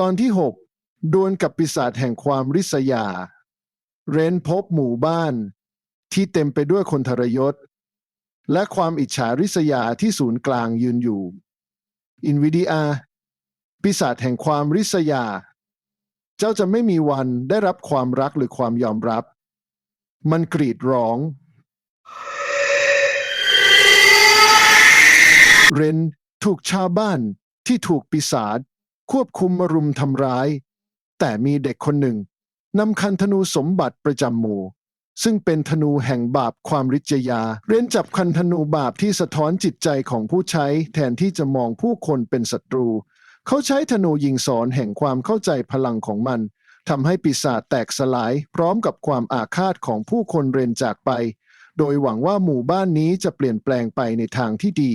ตอนที่ 6 ดวลกับปีศาจแห่งความริษยา เรนพบหมู่บ้าน ที่เต็มไปด้วยคนทรยศ และความอิจฉาริษยาที่ศูนย์กลางยืนอยู่อินวิดีอาปีศาจแห่งความริษยา เจ้าจะไม่มีวันได้รับความรักหรือความยอมรับ มันกรีดร้อง เรนถูกชาวบ้านที่ถูกปีศาจ ควบคุมมารุมทำร้าย แต่มีเด็กคนหนึ่งนำคันธนูสมบัติประจำหมู่ ซึ่งเป็นธนูแห่งบาปความริษยา เรียนจับคันธนูบาปที่สะท้อนจิตใจของผู้ใช้ แทนที่จะมองผู้คนเป็นศัตรู เขาใช้ธนูยิงสอนแห่งความเข้าใจพลังของมันทำให้ปีศาจแตกสลาย พร้อมกับความอาฆาตของผู้คนเรียนจากไป โดยหวังว่าหมู่บ้านนี้จะเปลี่ยนแปลงไปในทางที่ดี